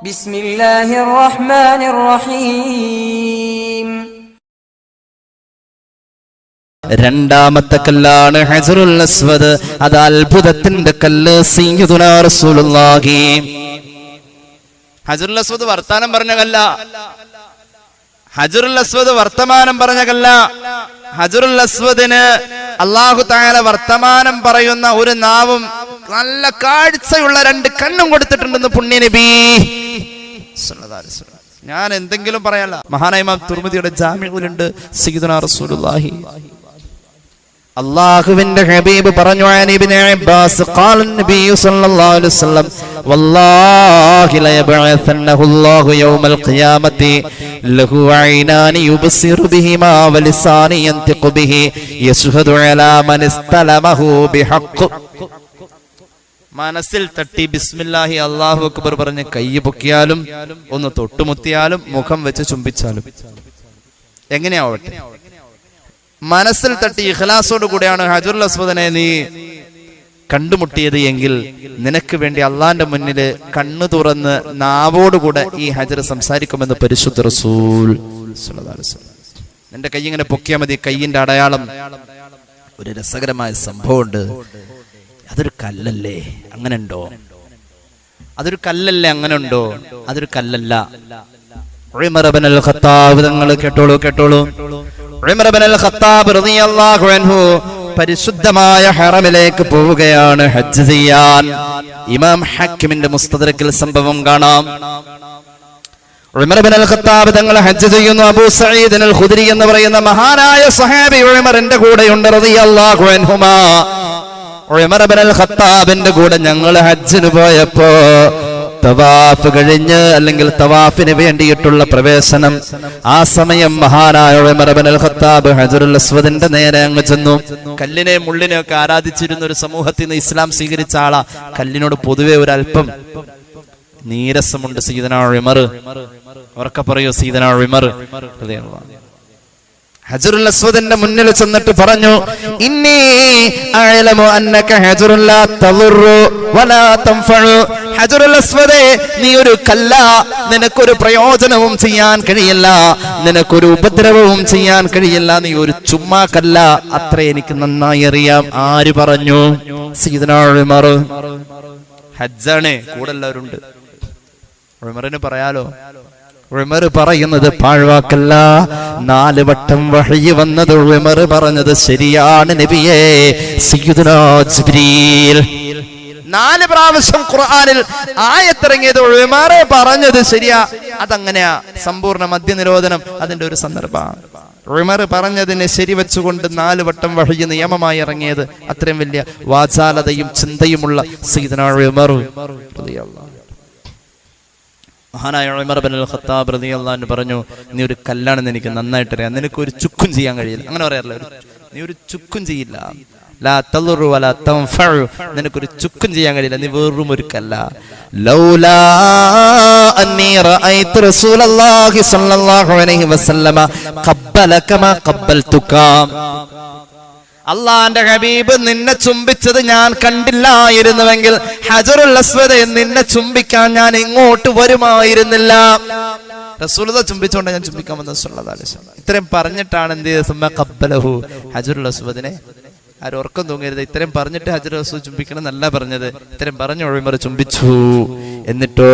ബിസ്മില്ലാഹിർ റഹ്മാനിർ റഹീം രണ്ടാമത്തെ കല്ലാണ് ഹസറുൽ അസ്വദ്. അത് അത്ഭുതത്തിന്റെ കല്ല് സീയുദുനാ റസൂലുള്ളാഹി. ഹജറുൽ അസ്വദ് വർത്താനം പറഞ്ഞ കല്ല. ഹജറുൽ അസ്വദ് വർത്തമാനം പറഞ്ഞ കല്ല. ഹജറുൽ അസ്വദിന് അള്ളാഹു താല വർത്തമാനം പറയുന്ന ഒരു നാവും നല്ല കാഴ്ചയുള്ള രണ്ട് കണ്ണും കൊടുത്തിട്ടുണ്ടെന്ന് പുണ്യനബി ഞാൻ എന്തെങ്കിലും പറയാല്ല മഹാനായ്മ തുർമുദിയുടെ ജാമ്യങ്ങളുണ്ട് സീദന അള്ളാഹുവിന്റെ ഹബീബ് പറഞ്ഞു അനിബിനെ അബ്ബാസ് അലൈഹി വസല്ലം വല്ലാഹി യൗമൽ ഖിയാമത്തി ലഹു യുബ്സിറു ബിഹി യശ്ഹദു അലാ ബിഹഖ്. മനസ്സിൽ തട്ടി ബിസ്മില്ലാഹി അള്ളാഹു അക്ബർ പറഞ്ഞ് കൈ പൊക്കിയാലും ഒന്ന് തൊട്ടുമുത്തിയാലും മുഖം വെച്ച് ചുംബിച്ചാലും. എങ്ങനെയാവട്ടെ? മനസ്സിൽ തട്ടി ഇഖ്ലാസോട് കൂടെയാണ് ഹജറുൽ അസ്വദനെ നീ കണ്ടുമുട്ടിയത് എങ്കിൽ നിനക്ക് വേണ്ടി അള്ളാന്റെ മുന്നിൽ കണ്ണു തുറന്ന് നാവോടുകൂടെ ഈ ഹജർ സംസാരിക്കുമെന്ന് പരിശുദ്ധ റസൂൽ. നിന്റെ കൈ ഇങ്ങനെ പൊക്കിയാൽ മതി. കയ്യിന്റെ അടയാളം ഒരു രസകരമായ സംഭവമുണ്ട്. അതൊരു കല്ലല്ലേ? അങ്ങനെ ഉണ്ടോ അതൊരു കല്ലല്ലേ? അങ്ങനെ ഉണ്ടോ അതൊരു കല്ലല്ല. തങ്ങൾ കേട്ടോളൂ കേട്ടോളൂ. പരിശുദ്ധമായ ഹറമിലേക്ക് പോവുകയാണ് ഹജ്ജ് ചെയ്യാൻ. ഇമാം ഹക്കിമിന്റെ മുസ്തദരക്കിൽ സംഭവം കാണാം. തങ്ങൾ ഹജ്ജ് ചെയ്യുന്നു. അബൂ സഈദ് അൽ ഖുദരി എന്ന് പറയുന്ന മഹാനായ സഹാബി ഉമറിന്റെ കൂടെയുണ്ട് റളിയല്ലാഹു അൻഹുമാ. ഖത്താബിന്റെ കൂടെ ഞങ്ങൾ ഹജ്ജിന് പോയപ്പോ തവാഫ് കഴിഞ്ഞ് അല്ലെങ്കിൽ തവാഫിന് വേണ്ടിയിട്ടുള്ള പ്രവേശനം. ആ സമയം മഹാനായ ഉമർ ഇബ്നുൽ ഖത്താബ് ഹജറുൽ അസ്വദിന്റെ നേരെ അങ്ങ് ചെന്നു. കല്ലിനെ മുള്ളിനെ ഒക്കെ ആരാധിച്ചിരുന്ന ഒരു സമൂഹത്തിൽ നിന്ന് ഇസ്ലാം സ്വീകരിച്ച ആളാ. കല്ലിനോട് പൊതുവെ ഒരു അല്പം നീരസമുണ്ട് സീതനാ ഉമർ. ഉറക്കെ പറയൂ സീതനാ ഉമർ. അൻഹു. ഹജറുൽ മുന്നിൽ ചെന്നിട്ട് പറഞ്ഞു അഅലമു അന്നക വലാ ഹജറുൽ നീ ഒരു കല്ല നിനക്കൊരു പ്രയോജനവും ചെയ്യാൻ കഴിയില്ല നിനക്കൊരു ഉപദ്രവവും ചെയ്യാൻ കഴിയില്ല നീ ഒരു ചുമ്മാ കല്ല. അത്ര എനിക്ക് നന്നായി അറിയാം. ആര് പറഞ്ഞു? സീദനാ ഉമർ. ഹജ്ജാണ് കൂടെ എല്ലാവരും ഉണ്ട് ഉമറിന് പറയാലോ? ഉമർ പറയുന്നത് പാഴ്വാക്കല്ല. നാല് വട്ടം വഴി വന്നത് ഉമർ പറഞ്ഞത് ശരിയാണ് നബിയെ. നാല് പ്രാവശ്യം ഖുർആാനിൽ ആയത്തിറങ്ങിയത് ഉമർ പറഞ്ഞത് ശരിയാ. അതങ്ങനെയാ. സമ്പൂർണ മദ്യനിരോധനം അതിന്റെ ഒരു സന്ദർഭമാണ്. ഉമർ പറഞ്ഞതിനെ ശരിവെച്ചുകൊണ്ട് നാല് വട്ടം വഴി നിയമമായി ഇറങ്ങിയത് അത്രയും വലിയ വാചാലതയും ചിന്തയുമുള്ള സീദനാ ഉമർ. മഹാനായ ഉമർ ബിൻ അൽ ഖത്താബ് റളിയല്ലാഹു അൻഹു പറഞ്ഞു നീ ഒരു കല്ലാണെന്ന് എനിക്ക് നന്നായിട്ട് അറിയാം. നിനക്ക് ഒരു ചുക്കും ചെയ്യാൻ കഴിയില്ല. അങ്ങനെ പറയാറില്ല നീ ഒരു ചുക്കും ചെയ്യില്ല. ലാ തളുറു വലാ തൻഫഉ. നിനക്കൊരു ചുക്കും ചെയ്യാൻ കഴിയില്ല. നീ വെറും ഒരു കല്ല. ലൗലാ അന്നി റഅയ്തു റസൂലല്ലാഹി സ്വല്ലല്ലാഹു അലൈഹി വസല്ലമ ഖബ്ബലക മാ ഖബ്ബൽതുക അള്ളാന്റെ ഹബീബ് നിന്നെ ചുംബിച്ചത് ഞാൻ കണ്ടില്ലായിരുന്നുവെങ്കിൽ ഹജറുൽ അസ്വദെ നിന്നെ ചുംബിക്കാൻ ഞാൻ ഇങ്ങോട്ട് വരുമായിരുന്നില്ല. റസൂലത ചുംബിച്ചുകൊണ്ട് ഞാൻ ചുംബിക്കാൻ വന്നത് ഇത്രയും പറഞ്ഞിട്ടാണ് എന്ത് ഖബ്ബലഹു ഹജറുൽ അസ്വദിനെ. ആരും ഉറക്കം തൂങ്ങരുത്. ഇത്രയും പറഞ്ഞിട്ട് ഹജറുൽ അസ്വദ് ചുംബിക്കണം എന്നല്ല പറഞ്ഞത്. ഇത്രയും പറഞ്ഞു ഒഴിമറി ചുംബിച്ചു. എന്നിട്ടോ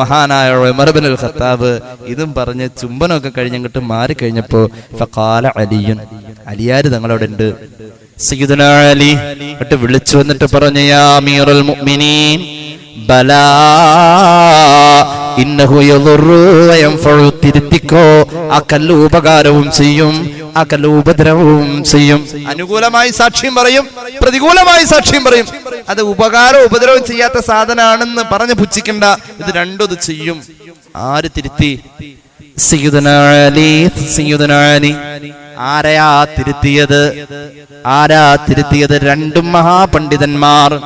മഹാനായ ഉമർബിൻ അൽ ഖത്താബ് ഇതും പറഞ്ഞ് ചുംബനൊക്കെ കഴിഞ്ഞിട്ട് മാറി കഴിഞ്ഞപ്പോ ഫഖാല അലിയുൻ അലിയാര് തങ്ങളവിടെ ഉണ്ട് സയ്യിദുന അലി എന്നിട്ട് വിളിച്ചു വന്നിട്ട് പറഞ്ഞു യാ അമീറുൽ മുഅ്മിനീൻ ബലാ തിരുത്തിക്കോ. ആ കല്ല് ഉപകാരവും ചെയ്യും ആ കല്ല് ഉപദ്രവവും ചെയ്യും. അനുകൂലമായി സാക്ഷ്യം പറയും പ്രതികൂലമായി സാക്ഷ്യം പറയും. അത് ഉപകാരം ഉപദ്രവം ചെയ്യാത്ത സാധനമാണെന്ന് പറഞ്ഞ് പുച്ഛിക്കണ്ട. ഇത് രണ്ടും ചെയ്യും. ആര് തിരുത്തി? സിയുദനാലി സിയുദനാലി ആരെയാ തിരുത്തിയത്? ആരാ തിരുത്തിയത്? രണ്ടും മഹാപണ്ഡിതന്മാർ.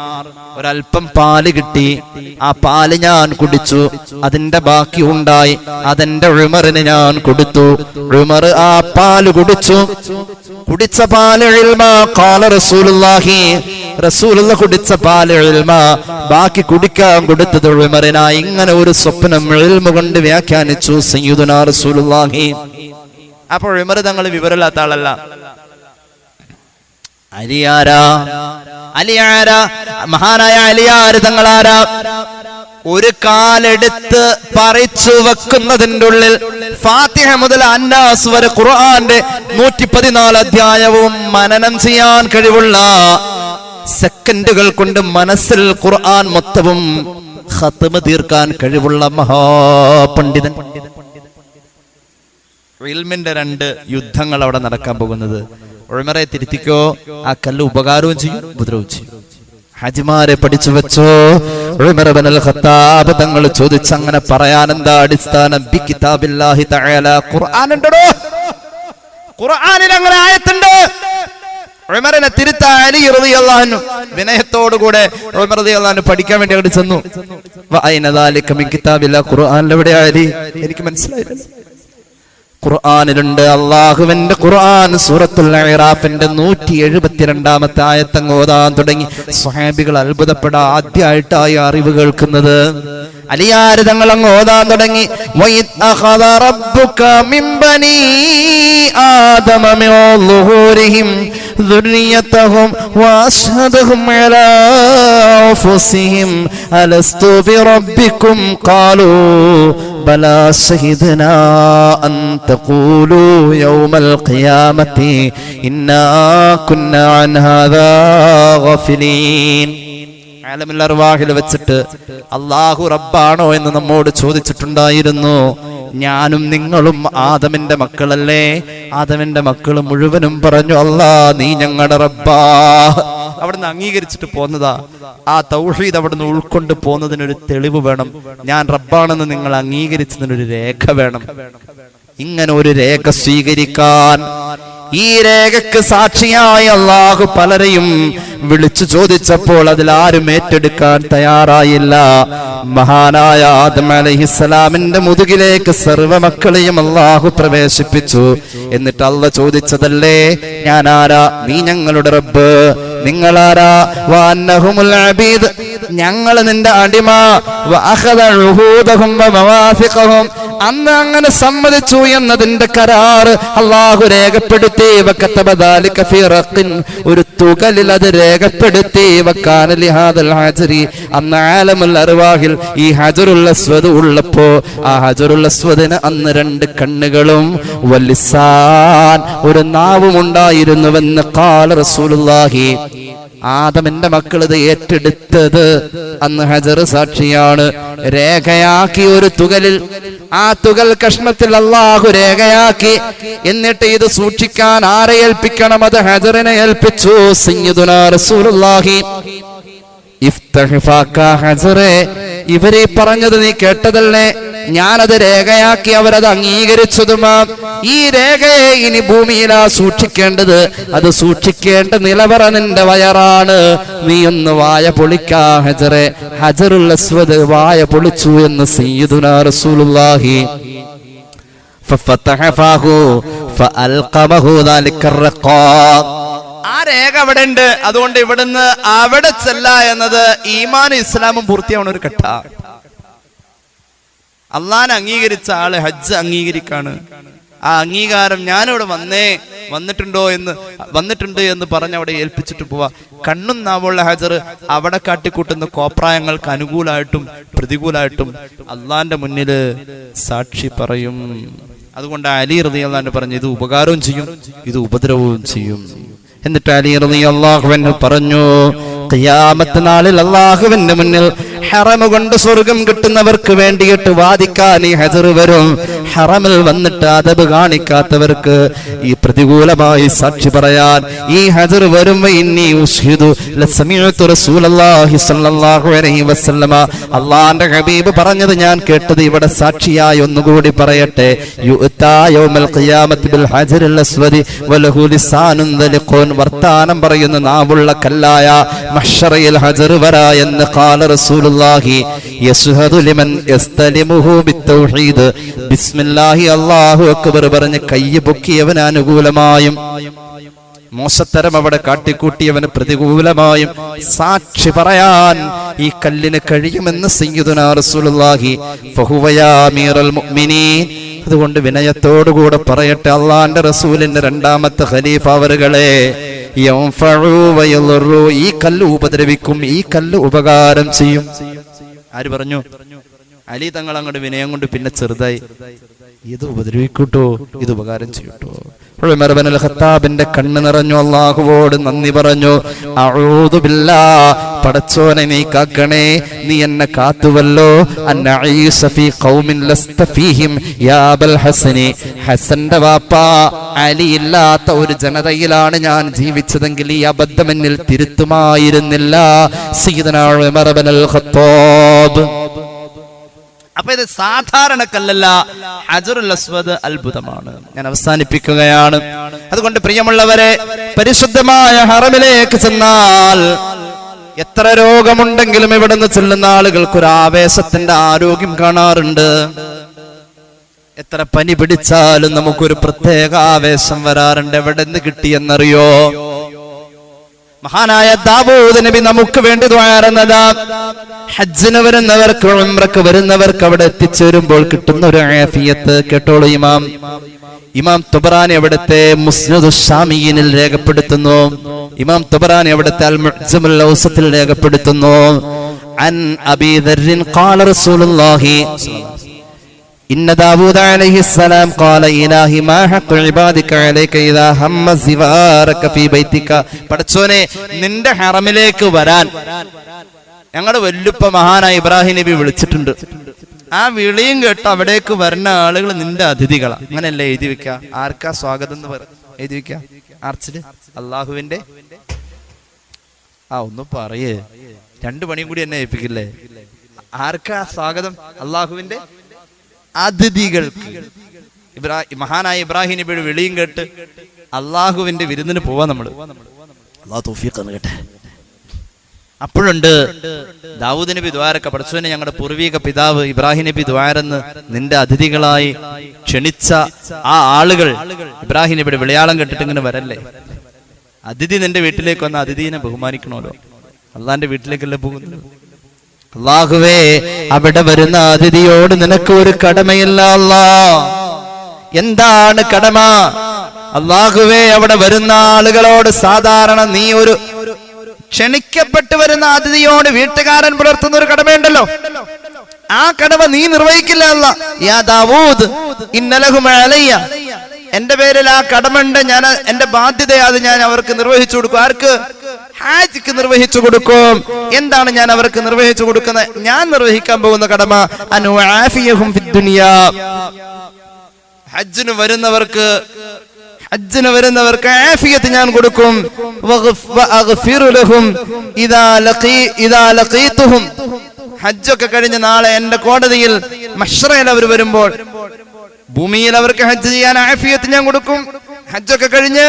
ഒരല്പം പാൽ കിട്ടി. ആ പാൽ ഞാൻ കുടിച്ചു. അതിന്റെ ബാക്കി ഉണ്ടായി. അതെന്റെ ഉഴുമറിന് ഞാൻ കൊടുത്തു. ഉമർ ആ പാൽ കുടിച്ചു. കുടിച്ച പാൽ റസൂലുള്ളാഹി. റസൂലുള്ള കുടിച്ച പാൽ ബാക്കി കുടിക്കാൻ കൊടുത്തത് ഉമറിനാ ഇങ്ങനെ ഒരു സ്വപ്നം ഇൽമ കൊണ്ട് വ്യാഖ്യാനിച്ചു സയ്യിദുനാ റസൂലുള്ളാഹി. അപ്പോൾ വിമർ തങ്ങൾ വിവരമില്ലാത്ത ആളല്ല. അലിയാരാ? അലിയാരാ? മഹാനായ അലിയാര് തങ്ങളാരാ? ഒരു കാലെടുത്ത് പറിച്ചു വെക്കുന്നതിന്റെ ഉള്ളിൽ ഫാത്തിഹ മുതൽ അന്നാസ് വരെ ഖുർആന്റെ നൂറ്റി പതിനാല് അധ്യായവും മനനം ചെയ്യാൻ കഴിവുള്ള സെക്കൻഡുകൾ കൊണ്ട് മനസ്സിൽ ഖുർആൻ മൊത്തവും ഹത്തമ തീർക്കാൻ കഴിവുള്ള മഹാപണ്ഡിതൻ. ഇൽമിന്റെ രണ്ട് യുദ്ധങ്ങൾ അവിടെ നടക്കാൻ പോകുന്നത്. ഉഴമറെ തിരുത്തിക്കോ ആ കല്ല് ഉപകാരവും ചെയ്യും ഉപദ്രവവും ചെയ്യും. ഹജിമാരെ പഠിച്ചു വെച്ചോ ഖത്താബ് തങ്ങൾ ചോദിച്ച അങ്ങനെ പറയാൻ എന്താ അടിസ്ഥാനം? ബി കിതാബില്ലാഹി തആല ഖുർആൻ ഉണ്ടോ ഖുർആനിൽ അങ്ങനെ ആയത്തുണ്ട്. ഉമറിനെ തിരുത്ത അലി റളിയല്ലാഹു അൻഹു വിനയത്തോടുകൂടെ ഉമർ റളിയല്ലാഹു പഠിക്കാൻ വേണ്ടി അങ്ങോട്ട് ചെന്നു. വഅൈന ദാലിക മിൻ കിതാബില്ലാഹി ഖുർആനിൽ എവിടെയാ അലി? എനിക്ക് മനസ്സിലായില്ല. ഖുർആനിലുണ്ട്. അള്ളാഹുവിന്റെ ഖുർആൻ സൂറത്തുൽ ഇറാഫിന്റെ നൂറ്റി എഴുപത്തിരണ്ടാമത്തെ ആയത്തങ്ങ് ഓതാൻ തുടങ്ങി. സ്വഹാബികൾ അത്ഭുതപ്പെടാ ആദ്യമായിട്ടായി അറിവ് കേൾക്കുന്നത്. അലിയാര് തങ്ങൾ അങ്ങ് ഓതാൻ തുടങ്ങി വഇദ് അഖദ റബ്ബുക മിൻ ബനീ ആദമ മിൻ ളുഹൂരിഹിം ذريتهم وأشهدهم على أنفسهم ألست بربكم قالوا بلى شهدنا أن تقولوا يوم القيامة إنا كنا عن هذا غافلين ആലമിൽ അർവാഹിൽ വെച്ചിട്ട് അള്ളാഹു റബ്ബാണോ എന്ന് നമ്മോട് ചോദിച്ചിട്ടുണ്ടായിരുന്നു. ഞാനും നിങ്ങളും ആദമിന്റെ മക്കളല്ലേ? ആദമിന്റെ മക്കൾ മുഴുവനും പറഞ്ഞു അല്ലാ നീ ഞങ്ങളുടെ റബ്ബാ. അവിടുന്ന് അംഗീകരിച്ചിട്ട് പോന്നതാ. ആ തൗഹീദ് അവിടുന്ന് ഉൾക്കൊണ്ട് പോകുന്നതിനൊരു തെളിവ് വേണം. ഞാൻ റബ്ബാണെന്ന് നിങ്ങൾ അംഗീകരിച്ചതിനൊരു രേഖ വേണം. ഇങ്ങനെ ഒരു രേഖ സ്വീകരിക്കാൻ ഈ രേഖക്ക് സാക്ഷിയായി അള്ളാഹു പലരെയും വിളിച്ചു ചോദിച്ചപ്പോൾ അതിൽ ആരും ഏറ്റെടുക്കാൻ തയ്യാറായില്ല. മഹാനായ ആദം അലഹിസ്സലാമിന്റെ മുതുകിലേക്ക് സർവ മക്കളെയും അള്ളാഹു പ്രവേശിപ്പിച്ചു. എന്നിട്ട് അള്ള ചോദിച്ചതല്ലേ ഞാൻ ആരാ? നീ ഞങ്ങളുടെ റബ്ബ്. നിങ്ങളാരാ വാന്നഹുമുൽ അബീദ്. ഞങ്ങൾ നിന്റെ അടിമ. അന്ന് അങ്ങനെ സമ്മതിച്ചു എന്നതിന്റെ കരാർ അള്ളാഹു രേഖപ്പെടുത്തി. ഒരു തുകലിൽ അത് രേഖപ്പെടുത്തി അന്ന് ആലമുൽ അർവാഹിൽ ഈ ഹജറുൽ അസ്വദ് ഉള്ളപ്പോ ആ ഹജറുൽ അസ്വദിന് അന്ന് രണ്ട് കണ്ണുകളും വല്ലിസാൻ ഒരു നാവും ഉണ്ടായിരുന്നുവെന്ന് കാല റസൂലുള്ളാഹി ആദമിന്റെ മക്കൾ ഇത് ഏറ്റെടുത്തത് അന്ന് ഹജർ സാക്ഷിയാണ്. രേഖയാക്കി ഒരു തുകലിൽ. ആ തുകൽ കഷ്ണത്തിൽ അള്ളാഹു രേഖയാക്കി. എന്നിട്ട് ഇത് സൂക്ഷിക്കാൻ ആരെ ഏൽപ്പിക്കണം? അത് ഹജറിനെ ഏൽപ്പിച്ചു. സയ്യിദുനാ റസൂലുള്ളാഹി. ഹജറെ. ഇവരെ പറഞ്ഞത് നീ കേട്ടതല്ലേ ഞാനത് രേഖയാക്കി അവരത് അംഗീകരിച്ചതുമാ ഈ രേഖയെ ഇനി ഭൂമിയിലാ സൂക്ഷിക്കേണ്ടത് അത് സൂക്ഷിക്കേണ്ട നിലവറ നിന്റെ വയറാണ് നീ ഒന്ന് വായ പൊളിക്കാ ഹജറെ ഹജറുൽ അസ്വദ് വായ പൊളിച്ചു എന്ന് സയ്യിദുനാ റസൂലുള്ളാഹി ففتح فاه فألقمه ذلك الرقاق ആ രേഖ അവിടെ ഉണ്ട് അതുകൊണ്ട് ഇവിടുന്ന് അവിടെ ചെല്ല എന്നത് ഈമാനും ഇസ്ലാമും പൂർത്തിയാവണ ഒരു ഘട്ട. അള്ളാൻ അംഗീകരിച്ച ആൾ ഹജ്ജ് അംഗീകരിക്കാണ്. ആ അംഗീകാരം ഞാനിവിടെ വന്നേ വന്നിട്ടുണ്ടോ എന്ന് വന്നിട്ടുണ്ട് എന്ന് പറഞ്ഞ് അവിടെ ഏൽപ്പിച്ചിട്ട് പോവാ. കണ്ണും നാവുള്ള ഹജർ അവിടെ കാട്ടിക്കൂട്ടുന്ന കോപ്രായങ്ങൾക്ക് അനുകൂലമായിട്ടും പ്രതികൂലമായിട്ടും അള്ളാന്റെ മുന്നിൽ സാക്ഷി പറയും. അതുകൊണ്ട് അലി അള്ളാൻ പറഞ്ഞു ഇത് ഉപകാരവും ചെയ്യും ഇത് ഉപദ്രവവും ചെയ്യും. എന്നിട്ട് അലി അൻഹു പറഞ്ഞു ഖിയാമത്ത് നാളിൽ അള്ളാഹുവിന്റെ മുന്നിൽ ഹറമ കൊണ്ട് സ്വർഗം കിട്ടുന്നവർക്ക് വേണ്ടിയിട്ട് വാദിക്കാൻ ഈ ഹജർ വരും. ഹറമിൽ വന്നിട്ട് അതബ് കാണിക്കാത്തവർക്ക് ഈ പ്രതികൂലമായി സാക്ഷി പറയാൻ ഈ ഹജർ വരും. അള്ളാന്റെ ഹബീബ് പറഞ്ഞത് ഞാൻ കേട്ടത് ഇവിടെ സാക്ഷിയായി ഒന്നുകൂടി പറയട്ടെ. വർത്താനം പറയുന്ന നാവുള്ള കല്ലായ മഹ്ശറയിൽ ഹജർ വരാ എന്ന് ഖാല റസൂലുള്ളാഹി യസ്ഹദു ലിമൻ യസ്തലിമുഹു ബിത്തൗഹീദ് ബിസ്മില്ലാഹി അല്ലാഹു അക്ബർ പറഞ്ഞു കൈ പൊക്കിയവന് അനുകൂലമായും മോശത്തരം അവിടെ കാട്ടിക്കൂട്ടിയവന് പ്രതികൂലമായും സാക്ഷി പറയാൻ ഈ കല്ലിന് കഴിയുമെന്ന് മുഅ്മിനീൻ അതുകൊണ്ട് വിനയത്തോടുകൂടെ പറയട്ടെ അള്ളാന്റെ റസൂലിന്റെ രണ്ടാമത്തെ ഖലീഫ വയളുറു. ഈ കല്ല് ഉപദ്രവിക്കും ഈ കല്ല് ഉപകാരം ചെയ്യും. ആര് പറഞ്ഞു? അലി തങ്ങൾ അങ്ങോട്ട് വിനയം കൊണ്ട് പിന്നെ ചെറുതായി ഇത് ഉപദ്രവിക്കൂട്ടോ? ഇത് ഉപകാരം ചെയ്യൂട്ടോ? ഉമർ ഖത്താബിന്റെ കണ്ണ് നിറഞ്ഞു. അള്ളാഹുവോട് നന്ദി പറഞ്ഞു. അഊദു ബില്ലാ പടച്ചോനെ നീ കാക്കണേ. നീ എന്നെ കാത്തുവല്ലോ. ഹസന്റെ അലി ഇല്ലാത്ത ഒരു ജനതയിലാണ് ഞാൻ ജീവിച്ചതെങ്കിൽ ഈ അബദ്ധം എന്നിൽ തിരുത്തുമായിരുന്നില്ല. സീതനാൾ ഖത്താബ്. അപ്പൊ ഇത് സാധാരണ കല്ലല്ല ഹജറുൽ അസ്വദ് അത്ഭുതമാണ്. ഞാൻ അവസാനിപ്പിക്കുകയാണ്. അതുകൊണ്ട് പ്രിയമുള്ളവരെ പരിശുദ്ധമായ ഹറമിലേക്ക് ചെന്നാൽ എത്ര രോഗമുണ്ടെങ്കിലും ഇവിടുന്ന് ചെല്ലുന്ന ആളുകൾക്ക് ഒരു ആവേശത്തിന്റെ ആരോഗ്യം കാണാറുണ്ട്. എത്ര പനി പിടിച്ചാലും നമുക്കൊരു പ്രത്യേക ആവേശം വരാറുണ്ട്. എവിടെ നിന്ന് കിട്ടിയെന്നറിയോ? മഹാനായ ദാവൂദ് നബി നമുക്ക് വേണ്ടി ദ്വാരുന്നത് ഹജ്ജിന് വരുന്നവർക്ക് ഉംറക്ക് വരുന്നവർക്ക് അവിടെ എത്തിച്ചേരുമ്പോൾ കിട്ടുന്ന ഒരു ആഫിയത്ത് കേട്ടോളൂ ഇമാം. ഇമാം തുബറാനി അവിടുത്തെ മുസ്നദു ഷാമിയിനിൽ രേഖപ്പെടുത്തുന്നു. ഇമാം തുബറാനി അവിടുത്തെ അൽ ഔസത്തിൽ രേഖപ്പെടുത്തുന്നു. അൻ അബീ ഖാല റസൂലുള്ളാഹി. إن داود عليه السلام قال إلهي ما حق عبادك عليك إذا هم زوارك في بيتك പടച്ചോനെ നിന്റെ ഹറമിലേക്ക് വരാൻ ഞങ്ങളുടെ വല്ലുപ്പ മഹാനായ ഇബ്രാഹിം നബി വിളിച്ചിട്ടുണ്ട് ആ വിളിയും കേട്ട് അവിടേക്ക് വരുന്ന ആളുകൾ നിന്റെ അതിഥികളാ അങ്ങനെയല്ലേ എഴുതി വെക്ക ആർക്കാ സ്വാഗതം എന്ന് പറ എഴുതി വെക്ക ആർച്ചില് അള്ളാഹുവിന്റെ ആ ഒന്ന് പറയേ രണ്ടു പണിയും കൂടി എന്നെ ഏൽപ്പിക്കില്ലേ ആർക്കാ സ്വാഗതം അള്ളാഹുവിന്റെ അതിഥികൾക്ക്. ഇബ്രാഹിം മഹാനായ ഇബ്രാഹിം നബിയുടെ വിളിയും കേട്ട് അള്ളാഹുവിന്റെ വിരുന്നിന് പോവാ തൗഫീഖ് കേട്ടെ അപ്പോഴുണ്ട് ദാവൂദ് നബി ദ്വാരക്ക പഠിച്ചവനെ ഞങ്ങളുടെ പൂർവീക പിതാവ് ഇബ്രാഹിം നബി ദ്വാരെന്ന് നിന്റെ അതിഥികളായി ക്ഷണിച്ച ആ ആളുകൾ ഇബ്രാഹിം നബിയുടെ വിളയാളം കേട്ടിട്ട് ഇങ്ങനെ വരല്ലേ? അതിഥി നിന്റെ വീട്ടിലേക്ക് വന്ന അതിഥിനെ ബഹുമാനിക്കണമല്ലോ. അള്ളാന്റെ വീട്ടിലേക്കല്ലേ പോകുന്നത്? അള്ളാഹുവേ അവിടെ വരുന്ന അതിഥിയോട് നിനക്ക് ഒരു കടമയില്ല അല്ലാ എന്താണ് കടമ? അള്ളാഹുവേ അവിടെ വരുന്ന ആളുകളോട് സാധാരണ നീ ഒരു ക്ഷണിക്കപ്പെട്ടു വരുന്ന അതിഥിയോട് വീട്ടുകാരൻ പുലർത്തുന്ന ഒരു കടമയുണ്ടല്ലോ. ആ കടമ നീ നിർവഹിക്കില്ല അല്ല യാ ദാവൂദ് അലയ്യ. എന്റെ പേരിൽ ആ കടമുണ്ട് ഞാൻ എന്റെ ബാധ്യത അത് ഞാൻ അവർക്ക് നിർവഹിച്ചു കൊടുക്കും. ആർക്ക്? ഹാജിക്ക് നിർവഹിച്ചു കൊടുക്കും. എന്താണ് ഞാൻ അവർക്ക് നിർവഹിച്ചു കൊടുക്കുന്നത്? ഞാൻ നിർവഹിക്കാൻ പോകുന്ന കടമ അനുആഫിയഹും ഹജ്ജിന് വരുന്നവർക്ക് ഹജ്ജിന് വരുന്നവർക്ക് ആഫിയത്ത് ഞാൻ കൊടുക്കും. ഹജ്ജൊക്കെ കഴിഞ്ഞ് നാളെ എന്റെ കോടതിയിൽ മഷ്റയിൽ അവർ വരുമ്പോൾ ഭൂമിയിൽ അവർക്ക് ഹജ്ജ് ചെയ്യാൻ ആഫിയത്ത് ഞാൻ കൊടുക്കും. ഹജ്ജൊക്കെ കഴിഞ്ഞ്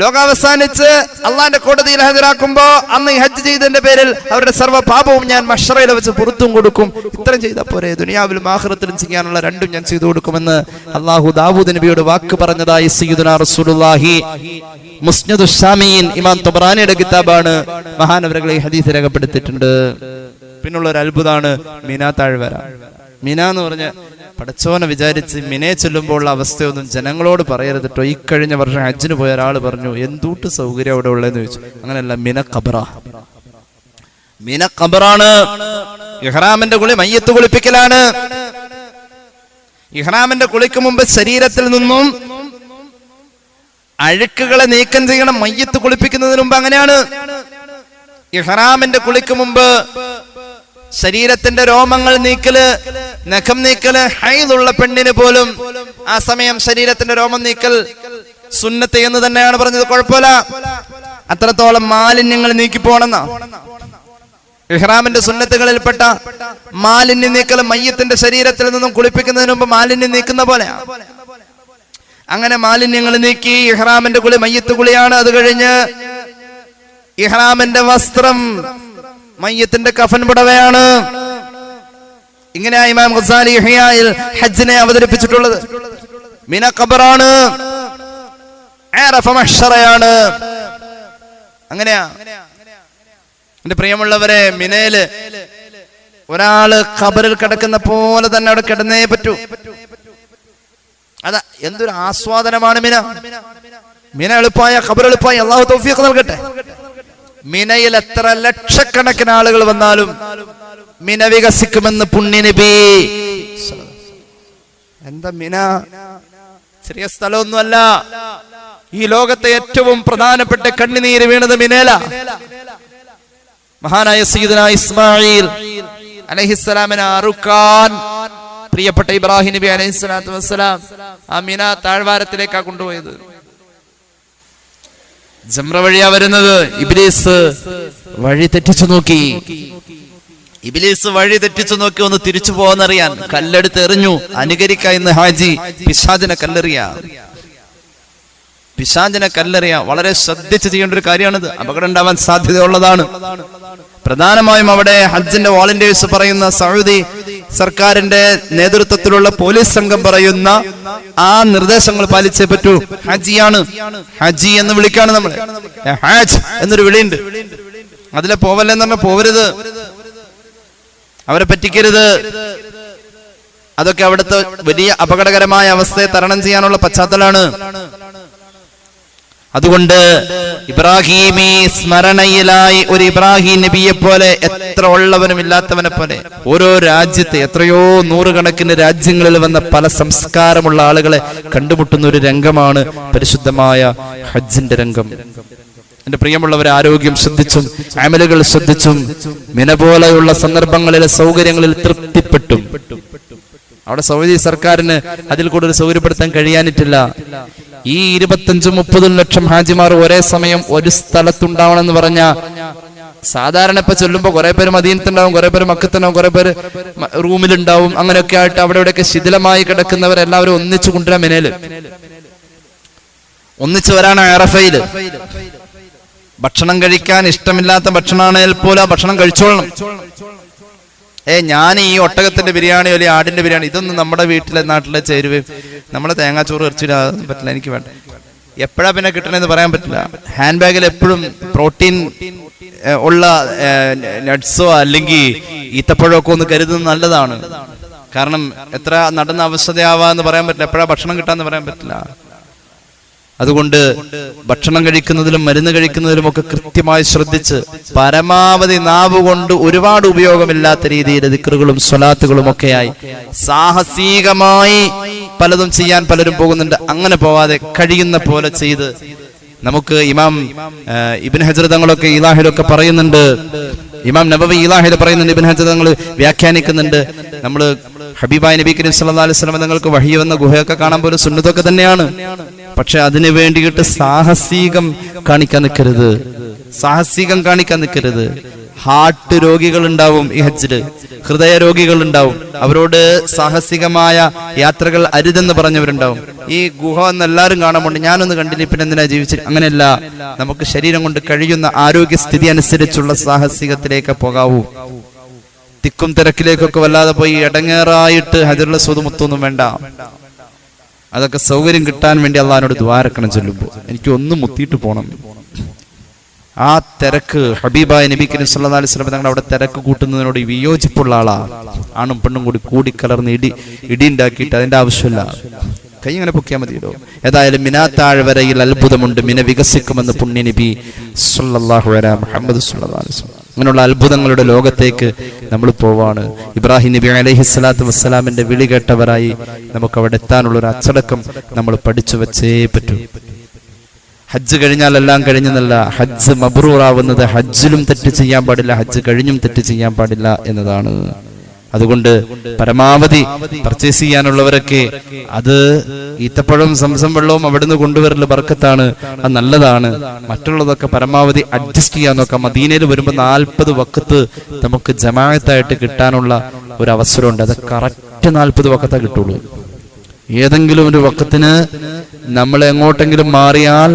ലോകാവസാനിച്ച് അള്ളാന്റെ കോടതിയിൽ ഹാജരാക്കുമ്പോ അന്ന് ഈ ഹജ്ജ് ചെയ്തതിന്റെ പേരിൽ അവരുടെ സർവ പാപവും ഞാൻ മഷറയിൽ വെച്ച് പുറത്തും കൊടുക്കും. ഇത്രയും ചെയ്താൽ പോരെ. ദുനിയാവിലും ആഹ്റത്തിലും ചെയ്യാനുള്ള രണ്ടും ഞാൻ ചെയ്തു കൊടുക്കുമെന്ന് അള്ളാഹു ദാവൂദ് നബിയോട് വാക്ക് പറഞ്ഞതായി സയ്യിദുനാ റസൂലുള്ളാഹി ഷാമീൻ ഇമാം തൊബറാനിയുടെ കിതാബാണ്. മഹാനവരകളെ ഹദീസ് രേഖപ്പെടുത്തിയിട്ടുണ്ട്. പിന്നുള്ള ഒരു അത്ഭുതമാണ് മീനാ താഴ്വര. മിന എന്ന് പറഞ്ഞ പടച്ചോനെ വിചാരിച്ച് മിനെ ചൊല്ലുമ്പോൾ അവസ്ഥയൊന്നും ജനങ്ങളോട് പറയരുത് കേട്ടോ ഈ കഴിഞ്ഞ വർഷം ഹജ്ജിന് പോയ ഒരാൾ പറഞ്ഞു എന്തൂട്ട് സൗകര്യം അവിടെ ഉള്ളതെന്ന് ചോദിച്ചു. അങ്ങനെയല്ല മിന കബറ മിന കബറാണ് ഇഹ്റാമിന്റെ കുളി മയ്യത്ത് കുളിപ്പിക്കലാണ്. ഇഹ്റാമിന്റെ കുളിക്ക് മുമ്പ് ശരീരത്തിൽ നിന്നും അഴുക്കുകളെ നീക്കം ചെയ്യണം മയ്യത്ത് കുളിപ്പിക്കുന്നതിന് മുമ്പ് അങ്ങനെയാണ്. ഇഹ്റാമിന്റെ കുളിക്ക് മുമ്പ് ശരീരത്തിന്റെ രോമങ്ങൾ നീക്കൽ നഖം നീക്കൽ ഹൈതുള്ള പെണ്ണിന് പോലും ആ സമയം ശരീരത്തിന്റെ രോമം നീക്കൽ സുന്നത്ത് എന്ന് തന്നെയാണ് പറഞ്ഞത്. കുഴപ്പമില്ല. അത്രത്തോളം മാലിന്യങ്ങൾ നീക്കി പോണെന്നാ ഇഹ്റാമിന്റെ സുന്നത്തുകളിൽപ്പെട്ട മാലിന്യം നീക്കൽ മയ്യത്തിന്റെ ശരീരത്തിൽ നിന്നും കുളിപ്പിക്കുന്നതിന് മുമ്പ് മാലിന്യം നീക്കുന്ന പോലെയാ. അങ്ങനെ മാലിന്യങ്ങൾ നീക്കി ഇഹ്റാമിന്റെ കുളി മയ്യത്ത് കുളിയാണ്. അത് കഴിഞ്ഞ് ഇഹ്റാമിന്റെ വസ്ത്രം മയ്യത്തിന്റെ കഫൻ പുടവയാണ്. ഇങ്ങനെയാ ഇമാം ഖസാലി ഹജ്ജിനെ അവതരിപ്പിച്ചിട്ടുള്ളത്. മിന ഖബറാണ്. ആറഫ മഹ്ശറയാണ് അങ്ങനെയാ. എന്റെ പ്രിയമുള്ളവരെ മിനയിൽ ഒരാൾ ഖബറിൽ കിടക്കുന്ന പോലെ തന്നെ അവിടെ കിടന്നേ പറ്റൂ. അതാ എന്തൊരു ആസ്വാദനമാണ് മിന. മിന എളുപ്പായ ഖബർ എളുപ്പമായി. അള്ളാഹു തൗഫീഖ് നൽകട്ടെ. മിനയിൽ എത്ര ലക്ഷക്കണക്കിന് ആളുകൾ വന്നാലും മിന വികസിക്കുമെന്ന് പുണ്യനബി എന്താ മിന? ചെറിയ സ്ഥലമൊന്നുമല്ല. ഈ ലോകത്തെ ഏറ്റവും പ്രധാനപ്പെട്ട കണ്ണുനീര് വീണത് മിനേല. മഹാനായ സീദന ഇസ്മായിൽ അലഹിസ്സലാമിനെ അറുക്കാൻ പ്രിയപ്പെട്ട ഇബ്രാഹിം നബി അലൈഹി സ്വലാത്തു വസ്സലാം ആ മിന താഴ്വാരത്തിലേക്കാ കൊണ്ടുപോയത്. ജംറ വഴിയാ വരുന്നത്. ഇബിലീസ് വഴി തെറ്റിച്ചു നോക്കി. ഇബിലീസ് വഴി തെറ്റിച്ചു നോക്കി ഒന്ന് തിരിച്ചു പോകാന്നറിയാൻ കല്ലെടുത്ത് എറിഞ്ഞു. അനുകരിക്ക എന്ന് ഹാജി പിശാചിനെ കല്ലെറിയ. പിശാചിനെ കല്ലെറിയ. വളരെ ശ്രദ്ധിച്ച് ചെയ്യേണ്ട ഒരു കാര്യമാണിത്. അപകടം ഉണ്ടാവാൻ സാധ്യതയുള്ളതാണ്. പ്രധാനമായും അവിടെ ഹജ്ജിന്റെ വോളണ്ടിയേഴ്സ് പറയുന്ന സൗദി സർക്കാരിന്റെ നേതൃത്വത്തിലുള്ള പോലീസ് സംഘം പറയുന്ന ആ നിർദ്ദേശങ്ങൾ പാലിച്ചേ പറ്റൂ. ഹജിയാണ്. ഹജി എന്ന് വിളിക്കാണ് നമ്മൾ ഹാജ് എന്നൊരു വിളിയുണ്ട്. അതിലെ പോവല്ലെന്ന് പറഞ്ഞാൽ പോവരുത്. അവരെ പറ്റിക്കരുത്. അതൊക്കെ അവിടുത്തെ വലിയ അപകടകരമായ അവസ്ഥയെ തരണം ചെയ്യാനുള്ള പശ്ചാത്തലമാണ്. അതുകൊണ്ട് ഇബ്രാഹീമി സ്മരണയിലായി ഒരു ഇബ്രാഹിം നബിയെ പോലെ എത്ര ഉള്ളവനും ഇല്ലാത്തവനെ പോലെ ഓരോ രാജ്യത്തെ എത്രയോ നൂറുകണക്കിന് രാജ്യങ്ങളിൽ വന്ന പല സംസ്കാരമുള്ള ആളുകളെ കണ്ടുമുട്ടുന്ന ഒരു രംഗമാണ് പരിശുദ്ധമായ ഹജ്ജിന്റെ രംഗം. എന്റെ പ്രിയമുള്ളവരെ ആരോഗ്യം ശ്രദ്ധിച്ചും അമലുകൾ ശ്രദ്ധിച്ചും മിന പോലെയുള്ള സന്ദർഭങ്ങളിലെ സൗകര്യങ്ങളിൽ തൃപ്തിപ്പെട്ടും. അവിടെ സൗദി സർക്കാരിന് അതിൽ കൂടുതൽ സൗകര്യപ്പെടുത്താൻ കഴിയാനിട്ടില്ല. ഈ ഇരുപത്തഞ്ചും മുപ്പതും ലക്ഷം ഹാജിമാർ ഒരേ സമയം ഒരു സ്ഥലത്തുണ്ടാവണം എന്ന് പറഞ്ഞ സാധാരണ ഇപ്പൊ ചൊല്ലുമ്പോ കുറെ പേര് മദീനത്തുണ്ടാവും കുറെ പേര് മക്കത്തുണ്ടാവും കുറെ പേര് റൂമിലുണ്ടാവും. അങ്ങനെയൊക്കെ ആയിട്ട് അവിടെ ഇവിടെയൊക്കെ ശിഥിലമായി കിടക്കുന്നവരെല്ലാവരും ഒന്നിച്ചു കൊണ്ടുവരാൻ മിനേൽ. ഒന്നിച്ചു വരാണ് അറഫയിൽ. ഭക്ഷണം കഴിക്കാൻ ഇഷ്ടമില്ലാത്ത ഭക്ഷണമാണെങ്കിൽ പോലും ഭക്ഷണം കഴിച്ചോളണം. ഏ ഞാൻ ഈ ഒട്ടകത്തിന്റെ ബിരിയാണി അല്ലെങ്കിൽ ആടിന്റെ ബിരിയാണി ഇതൊന്നും നമ്മുടെ വീട്ടിലെ നാട്ടിലെ ചേരുവേ. നമ്മുടെ തേങ്ങാച്ചോറ് ഇറച്ചിട്ട് പറ്റില്ല എനിക്ക് വേണ്ട. എപ്പോഴാ പിന്നെ കിട്ടണമെന്ന് പറയാൻ പറ്റില്ല. ഹാൻഡ് ബാഗിൽ എപ്പോഴും പ്രോട്ടീൻ ഉള്ള നട്ട്സോ അല്ലെങ്കിൽ ഈത്തപ്പഴമോ ഒക്കെ ഒന്ന് കരുതുന്നത് നല്ലതാണ്. കാരണം എത്ര നടന്ന അവസ്ഥയാവാന്ന് പറയാൻ പറ്റില്ല എപ്പോഴാ ഭക്ഷണം കിട്ടാന്ന് പറയാൻ പറ്റില്ല. അതുകൊണ്ട് ഭക്ഷണം കഴിക്കുന്നതിലും മരുന്ന് കഴിക്കുന്നതിലും ഒക്കെ കൃത്യമായി ശ്രദ്ധിച്ച് പരമാവധി നാവ് കൊണ്ട് ഒരുപാട് ഉപയോഗമില്ലാത്ത രീതിയിൽ ദിക്കറുകളും സ്വലാത്തുകളും ഒക്കെയായി സാഹസികമായി പലതും ചെയ്യാൻ പലരും പോകുന്നുണ്ട്. അങ്ങനെ പോവാതെ കഴിയുന്ന പോലെ ചെയ്ത് നമുക്ക് ഇമാം ഇബിൻ ഹജർ തങ്ങളൊക്കെ ഇലാഹിലൊക്കെ പറയുന്നുണ്ട് ഇമാം നബവി ഇലാഹിദ് പറയുന്നുണ്ട് ഇബിൻ ഹജർ തങ്ങൾ വ്യാഖ്യാനിക്കുന്നുണ്ട്. നമ്മൾ ഹബീബായ നബി കരീം സല്ലല്ലാഹു അലൈഹി വസല്ലം തങ്ങൾക്ക് വഴി വന്ന ഗുഹയൊക്കെ കാണാൻ പോലും സുന്നതൊക്കെ തന്നെയാണ്. പക്ഷെ അതിനു വേണ്ടിയിട്ട് സാഹസികം കാണിക്കാൻ നിൽക്കരുത്. സാഹസികം കാണിക്കാൻ നിൽക്കരുത്. ഹാർട്ട് രോഗികൾ ഉണ്ടാവും ഈ ഹജ്ജിൽ ഹൃദയ രോഗികൾ ഉണ്ടാവും അവരോട് സാഹസികമായ യാത്രകൾ അരുതെന്ന് പറഞ്ഞവരുണ്ടാവും. ഈ ഗുഹ എന്ന് എല്ലാവരും കാണുമ്പോണ്ട് ഞാനൊന്ന് കണ്ടില്ല പിന്നെ എന്തിനാ ജീവിച്ചു? അങ്ങനെയല്ല. നമുക്ക് ശരീരം കൊണ്ട് കഴിയുന്ന ആരോഗ്യസ്ഥിതി അനുസരിച്ചുള്ള സാഹസികത്തിലേക്ക് പോകാവൂ. തിക്കും തിരക്കിലേക്കൊക്കെ വല്ലാതെ പോയി ഇടങ്ങേറായിട്ട് ഹജറുള്ള സുതുമുത്തൊന്നും വേണ്ട. അതൊക്കെ സൗകര്യം കിട്ടാൻ വേണ്ടി അള്ളഹാനോട് ദ്വാരക്കണം ചൊല്ലുമ്പോൾ എനിക്ക് ഒന്ന് മുത്തിയിട്ട് പോണം. ആ തിരക്ക് ഹബീബായ നബി കരീം അലൈഹി വസല്ലം തങ്ങൾ അവിടെ തിരക്ക് കൂട്ടുന്നതിനോട് വിയോജിപ്പുള്ള ആളാ. ആണും പെണ്ണും കൂടി കൂടിക്കലർന്ന് ഇടി ഇടി ഉണ്ടാക്കിയിട്ട് അതിന്റെ ആവശ്യമില്ല. കൈ ഇങ്ങനെ പൊക്കിയാൽ മതിയല്ലോ. ഏതായാലും മിനാത്താഴ്വരയിൽ അത്ഭുതമുണ്ട്. മിന വികസിക്കുമെന്ന് പുണ്യ നബി സല്ലല്ലാഹു അലൈഹി മുഹമ്മദ് അങ്ങനെയുള്ള അത്ഭുതങ്ങളുടെ ലോകത്തേക്ക് നമ്മൾ പോവാണ്. ഇബ്രാഹിം നബി അലൈഹി സ്വലാത്തു വസ്സലാമിന്റെ വിളി കേട്ടവരായി നമുക്ക് അവിടെ എത്താനുള്ള ഒരു അച്ചടക്കം നമ്മൾ പഠിച്ചു വെച്ചേ പറ്റൂ. ഹജ്ജ് കഴിഞ്ഞാൽ എല്ലാം കഴിഞ്ഞെന്നല്ല ഹജ്ജ് മബ്രൂറാവുന്നത് ഹജ്ജിലും തെറ്റ് ചെയ്യാൻ പാടില്ല ഹജ്ജ് കഴിഞ്ഞും തെറ്റ് ചെയ്യാൻ പാടില്ല എന്നതാണ്. അതുകൊണ്ട് പരമാവധി പർച്ചേസ് ചെയ്യാനുള്ളവരൊക്കെ അത് ഈത്തപ്പഴവും സംസം വെള്ളവും അവിടുന്ന് കൊണ്ടുവരൽ ബർക്കത്താണ് അത് നല്ലതാണ്. മറ്റുള്ളതൊക്കെ പരമാവധി അഡ്ജസ്റ്റ് ചെയ്യാൻ നോക്കാം. മദീനയിൽ വരുമ്പോൾ നാൽപ്പത് വക്കത്ത് നമുക്ക് ജമാഅത്തായിട്ട് കിട്ടാനുള്ള ഒരു അവസരമുണ്ട്. അത് കറക്റ്റ് നാൽപ്പത് വക്കത്താണ് കിട്ടുള്ളൂ. ഏതെങ്കിലും ഒരു വക്കത്തിന് നമ്മൾ എങ്ങോട്ടെങ്കിലും മാറിയാൽ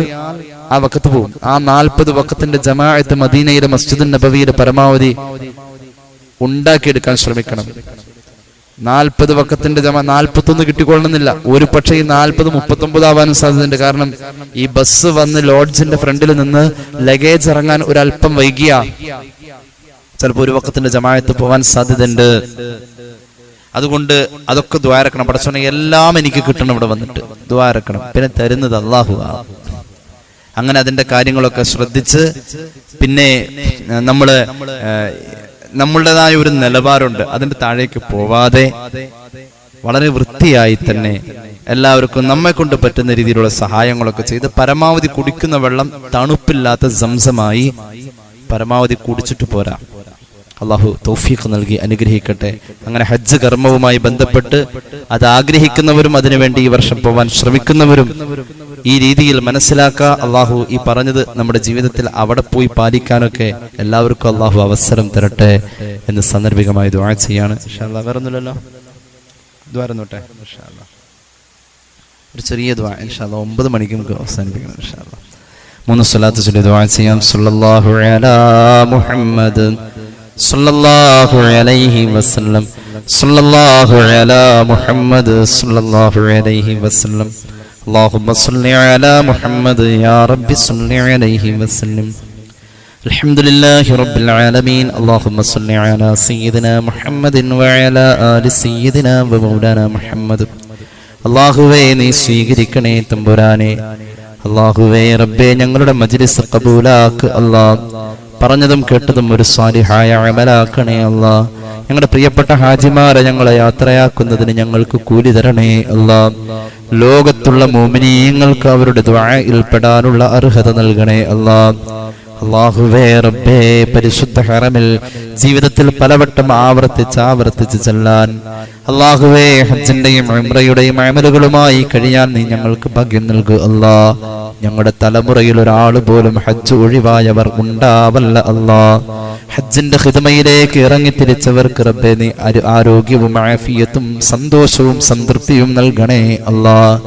ആ വക്കത്ത് പോകും. ആ നാൽപ്പത് വക്കത്തിന്റെ ജമാഅത്ത് മദീനയിലെ മസ്ജിദ് നബവിയുടെ പരമാവധി ഉണ്ടാക്കിയെടുക്കാൻ ശ്രമിക്കണം. നാൽപ്പത് വക്കത്തിന്റെ ജമ നാൽപ്പത്തൊന്ന് കിട്ടിക്കൊള്ളണമെന്നില്ല. ഒരു പക്ഷേ ഈ നാൽപ്പത് മുപ്പത്തൊമ്പത് ആവാനും സാധ്യതയുണ്ട്. കാരണം ഈ ബസ് വന്ന് ലോഡ്ജിന്റെ ഫ്രണ്ടിൽ നിന്ന് ലഗേജ് ഇറങ്ങാൻ ഒരല്പം വൈകിയ. ചിലപ്പോൾ ഒരു വക്കത്തിന്റെ ജമാഅത്ത് പോവാൻ സാധ്യതയുണ്ട്. അതുകൊണ്ട് അതൊക്കെ ദ്വാരക്കണം പടച്ചോനെ എല്ലാം എനിക്ക് കിട്ടണം ഇവിടെ വന്നിട്ട്. ദ്വാരക്കണം പിന്നെ തരുന്നത് അള്ളാഹു അങ്ങനെ അതിന്റെ കാര്യങ്ങളൊക്കെ ശ്രദ്ധിച്ച് പിന്നെ നമ്മൾ നമ്മളുടേതായ ഒരു നിലപാടുണ്ട് അതിന്റെ താഴേക്ക് പോവാതെ വളരെ വൃത്തിയായി തന്നെ എല്ലാവർക്കും നമ്മെ കൊണ്ട് പറ്റുന്ന രീതിയിലുള്ള സഹായങ്ങളൊക്കെ ചെയ്ത് പരമാവധി കുടിക്കുന്ന വെള്ളം തണുപ്പില്ലാത്ത സംസമായി പരമാവധി കുടിച്ചിട്ട് പോരാ. അള്ളാഹു തൗഫീഖ് നൽകി അനുഗ്രഹിക്കട്ടെ അങ്ങനെ ഹജ്ജ് കർമ്മവുമായി ബന്ധപ്പെട്ട് അത് ആഗ്രഹിക്കുന്നവരും അതിനുവേണ്ടി ഈ വർഷം പോവാൻ ശ്രമിക്കുന്നവരും ഈ രീതിയിൽ മനസ്സിലാക്കുക അള്ളാഹു ഈ പറഞ്ഞത് നമ്മുടെ ജീവിതത്തിൽ അവിടെ പോയി പാലിക്കാനൊക്കെ എല്ലാവർക്കും അള്ളാഹു അവസരം തരട്ടെ എന്ന് സന്ദർഭികമായി ദ്വാ ചെയ്യാണ്. വേറൊന്നുമില്ലല്ലോ ദ്വാരന്നോട്ടെ. ഒരു ചെറിയ ദ്വാ. ഒമ്പത് മണിക്ക് നമുക്ക് അവസാനിപ്പിക്കണം. മൂന്ന് സ്വലാത്ത് ചൊല്ലി ദ്വാ ചെയ്യാം സല്ലല്ലാഹു അലാ മുഹമ്മദ് സല്ലല്ലാഹു അലൈഹി വസല്ലം സല്ലല്ലാഹു അലാ മുഹമ്മദ് സല്ലല്ലാഹു അലൈഹി വസല്ലം اللهم صل على محمد يا رب صل عليه وسلم الحمد لله رب العالمين اللهم صل على سيدنا محمد وعلى آل سيدنا ومولانا محمد അള്ളാഹുവേ നീ സ്വീകരിക്കണേ തമ്പുരാനെ അള്ളാഹുവേ റബ്ബേ ഞങ്ങളുടെ മജ്ലിസ് കബൂലാക്ക് അല്ലാ പറഞ്ഞതും കേട്ടതും ഒരു സ്വാലിഹായ അമലാക്കണേ അല്ല. ഞങ്ങളുടെ പ്രിയപ്പെട്ട ഹാജിമാരെ ഞങ്ങളെ യാത്രയാക്കുന്നതിന് ഞങ്ങൾക്ക് കൂലി തരണേ അല്ല. ലോകത്തുള്ള മോമിനീയങ്ങൾക്ക് അവരുടെ ദ്വായിൽപ്പെടാനുള്ള അർഹത നൽകണേ അല്ലാ. അള്ളാഹുവേ റബ്ബേ പരിശുദ്ധ ഹറമിൽ ജീവിതത്തിൽ പലവട്ടം ആവർത്തിച്ച് ആവർത്തിച്ച് ചെല്ലാൻ. അള്ളാഹുവേ ഹജ്ജിന്റെയും ഉംറയുടെയും അമലുകളുമായി കഴിയാൻ നീ ഞങ്ങൾക്ക് ഭാഗ്യം നൽകു അല്ലാ. ഞങ്ങളുടെ തലമുറയിൽ ഒരാൾ പോലും ഹജ്ജ് ഒഴിവായവർ ഉണ്ടാവല്ല അല്ലാ. ഹജ്ജിന്റെ ഹിതമയിലേക്ക് ഇറങ്ങി തിരിച്ചവർക്ക് റബ്ബെ നീ ആരോഗ്യവും ആഫിയത്തും സന്തോഷവും സംതൃപ്തിയും നൽകണേ അല്ലാ.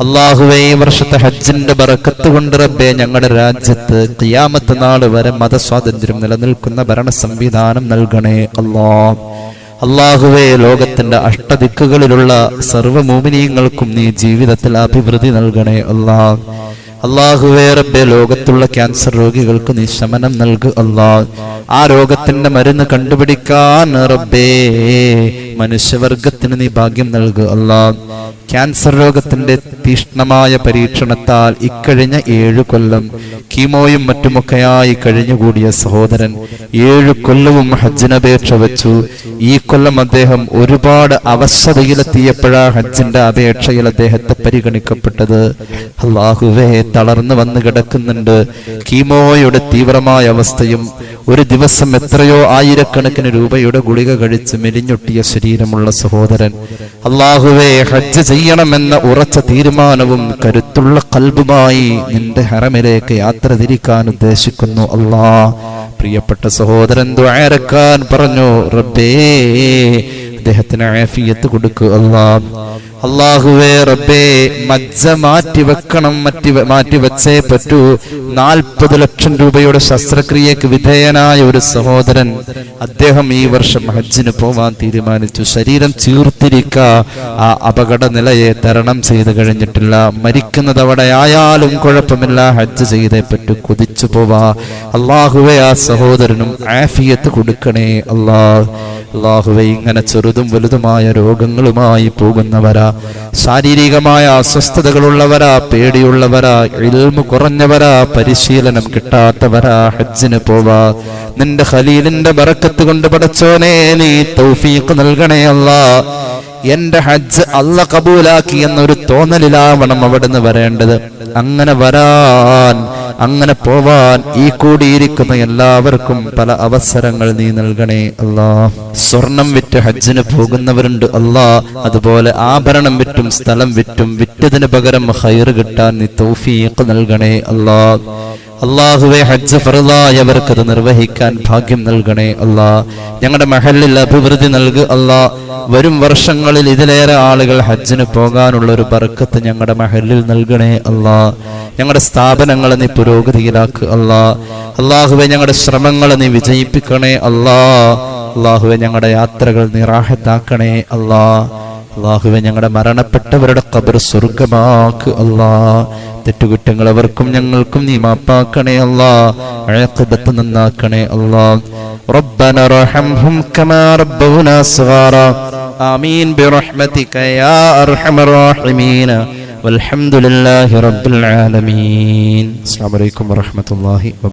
അള്ളാഹുവേ വർഷത്തെ ഹജ്ജിന്റെ ബറക്കത്ത് കൊണ്ട് റബ്ബെ ഞങ്ങളുടെ രാജ്യത്ത് ക്യാമത്ത് നാൾ വരെ മതസ്വാതന്ത്ര്യം നിലനിൽക്കുന്ന ഭരണ സംവിധാനം നൽകണേ അള്ളാ. അള്ളാഹുവേ ലോകത്തിന്റെ അഷ്ടദിക്കുകളിലുള്ള സർവമോമിനീയങ്ങൾക്കും നീ ജീവിതത്തിൽ അഭിവൃദ്ധി നൽകണേ അള്ളാ. അള്ളാഹുവേ റബ്ബെ ലോകത്തുള്ള ക്യാൻസർ രോഗികൾക്ക് നീ ശമനം നൽകു അല്ലാ ആ രോഗത്തിന്റെ മരുന്ന് കണ്ടുപിടിക്കാൻ റബ്ബേ മനുഷ്യവർഗത്തിന് നീ ഭാഗ്യം നൽകുക അല്ലാ ക്യാൻസർ രോഗത്തിന്റെ തീഷ്ണമായ പരീക്ഷണത്താൽ ഇക്കഴിഞ്ഞ ഏഴു കൊല്ലം കീമോയും മറ്റുമൊക്കെയായി കഴിഞ്ഞുകൂടിയ സഹോദരൻ ഏഴു കൊല്ലവും ഹജ്ജിനപേക്ഷ വെച്ചു. ഈ കൊല്ലം അദ്ദേഹം ഒരുപാട് അവശതയിലെത്തിയപ്പോഴാ ഹജ്ജിന്റെ അപേക്ഷയിൽ അദ്ദേഹത്തെ പരിഗണിക്കപ്പെട്ടത്. അള്ളാഹുവേ തളർന്നു വന്ന് കിടക്കുന്നുണ്ട്. കീമോയുടെ തീവ്രമായ അവസ്ഥയും ഒരു ദിവസം എത്രയോ ആയിരക്കണക്കിന് രൂപയുടെ ഗുളിക കഴിച്ച് മെലിഞ്ഞൊട്ടിയ ശരീരമുള്ള സഹോദരൻ അള്ളാഹുവേ ഹജ്ജ് ചെയ്യണമെന്ന ഉറച്ച തീരുമാനവും കരുത്തുള്ള കൽബുമായി നിന്റെ ഹറമിലേക്ക് യാത്ര തിരിക്കാൻ ഉദ്ദേശിക്കുന്നു. അള്ളാ പ്രിയപ്പെട്ട സഹോദരൻ ദ്വാരക്കാൻ പറഞ്ഞു. റബ്ബേ അദ്ദേഹത്തിന് ആഫിയത്ത് കൊടുക്കുക അല്ലാ അള്ളാഹുവേ റബ്ബേ മജ്ജ മാറ്റി വെക്കണം മറ്റി മാറ്റി വെച്ചേ പറ്റൂ. നാൽപ്പത് ലക്ഷം രൂപയുടെ ശസ്ത്രക്രിയക്ക് വിധേയനായ ഒരു സഹോദരൻ അദ്ദേഹം ഈ വർഷം ഹജ്ജിന് പോവാൻ തീരുമാനിച്ചു. ശരീരം ചീർത്തിരിക്ക ആ അപകട നിലയെ തരണം ചെയ്തു കഴിഞ്ഞിട്ടില്ല. മരിക്കുന്നത് അവിടെ ആയാലും കുഴപ്പമില്ല ഹജ്ജ് ചെയ്തേ പറ്റൂ. കുതിച്ചു പോവാ. അള്ളാഹുവേ ആ സഹോദരനും ആഫിയത്ത് കൊടുക്കണേ. അള്ളാഹ് അള്ളാഹുവെ ഇങ്ങനെ ചെറുതും വലുതുമായ രോഗങ്ങളുമായി പോകുന്നവരാ. ശാരീരികമായ അസ്വസ്ഥതകളുള്ളവരാ പേടിയുള്ളവരാ ഇൽമു കുറഞ്ഞവരാ പരിശീലനം കിട്ടാത്തവരാ ഹജ്ജിന് പോവാ. നിന്റെ ഖലീലിന്റെ ബറക്കത്ത് കൊണ്ട് പടച്ചോനെ നീ തൗഫീഖ് നൽകണേ അല്ലാ. എന്റെ ഹജ്ജ് അല്ല കബൂലാക്കി എന്നൊരു തോന്നലിലാവണം അവിടുന്ന് വരേണ്ടത്. അങ്ങനെ വരാൻ അങ്ങനെ പോവാൻ ഈ കൂടിയിരിക്കുന്ന എല്ലാവർക്കും പല അവസരങ്ങൾ നീ നൽകണേ അല്ലാ. സ്വർണം വിറ്റ് ഹജ്ജിന് പോകുന്നവരുണ്ട് അല്ലാ. അതുപോലെ ആഭരണം വിറ്റും സ്ഥലം വിറ്റും വിറ്റതിന് പകരം ഹൈർ കിട്ടാൻ നീ തൗഫീഖ് നൽകണേ അല്ലാ. അള്ളാഹുവെ ഹജ്ജ് ഫറുദായവർക്ക് അത് നിർവഹിക്കാൻ ഭാഗ്യം നൽകണേ അല്ലാ ഞങ്ങളുടെ മഹലിൽ അഭിവൃദ്ധി നൽകു അല്ലാ വരും വർഷങ്ങളിൽ ഇതിലേറെ ആളുകൾ ഹജ്ജിന് പോകാനുള്ള ഒരു ബർക്കത്ത് ഞങ്ങളുടെ മഹലിൽ നൽകണേ അല്ലാ ഞങ്ങളുടെ സ്ഥാപനങ്ങളെ നീ പുരോഗതിയിലാക്ക് അല്ലാ അള്ളാഹുവെ ഞങ്ങളുടെ ശ്രമങ്ങളെ നീ വിജയിപ്പിക്കണേ അല്ലാ അള്ളാഹുവെ ഞങ്ങളുടെ യാത്രകൾ നീ റാഹത്താക്കണേ അല്ലാ അള്ളാഹുവെ ഞങ്ങളുടെ മരണപ്പെട്ടവരുടെ കബർ സ്വർഗമാക്ക് അല്ലാ തെറ്റുകുറ്റങ്ങൾ അവർക്കും ഞങ്ങൾക്കും നീ മാപ്പാക്കണേ അല്ലാ അഴക്കബത്ത് നന്നാക്കണേ അല്ലാ ربنا ارحمهم كما ربونا صغارا آمين برحمتك يا أرحم الراحمين والحمد لله رب العالمين السلام عليكم ورحمة الله وبركاته